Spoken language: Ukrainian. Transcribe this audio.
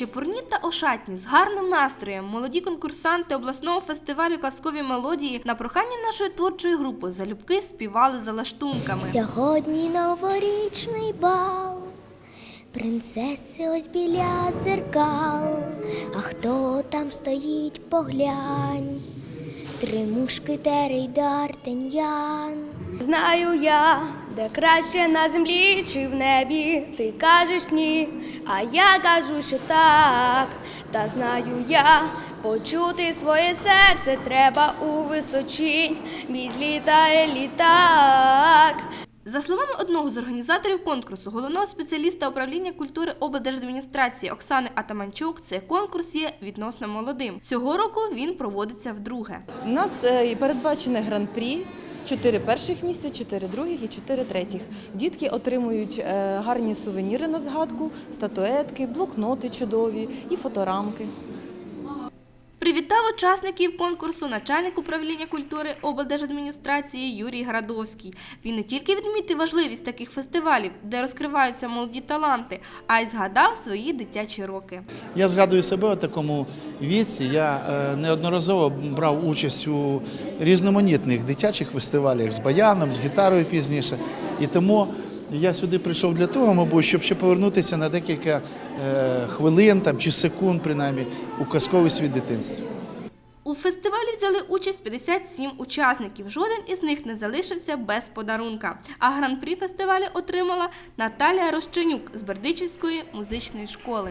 Чепурні та ошатні з гарним настроєм. Молоді конкурсанти обласного фестивалю казкові мелодії на прохання нашої творчої групи залюбки співали за лаштунками. Сьогодні новорічний бал, принцеси ось біля дзеркал, а хто там стоїть, поглянь, три мушкетери й дартеньян. Знаю я, де краще на землі чи в небі. Ти кажеш ні, а я кажу, що так. Та знаю я, почути своє серце треба у височинь. Мій злітає літак. За словами одного з організаторів конкурсу, головного спеціаліста управління культури облдержадміністрації Оксани Атаманчук, цей конкурс є відносно молодим. Цього року він проводиться вдруге. У нас е, передбачене гран-прі. Чотири перших місця, чотири других і чотири третіх. Дітки отримують е, гарні сувеніри на згадку, статуетки, блокноти чудові і фоторамки. Привітав учасників конкурсу начальник управління культури облдержадміністрації Юрій Градовський. Він не тільки відмітив важливість таких фестивалів, де розкриваються молоді таланти, а й згадав свої дитячі роки. Я згадую себе у такому віці. Я е, неодноразово брав участь у різноманітних дитячих фестивалях з баяном, з гітарою пізніше. І тому я сюди прийшов для того, мабуть, щоб ще повернутися на декілька е, хвилин там, чи секунд, принаймні, у казковий світ дитинства. У фестивалі взяли участь 57 учасників. Жоден із них не залишився без подарунка. А гран-при фестивалю отримала Наталія Рощенюк з Бердичівської музичної школи.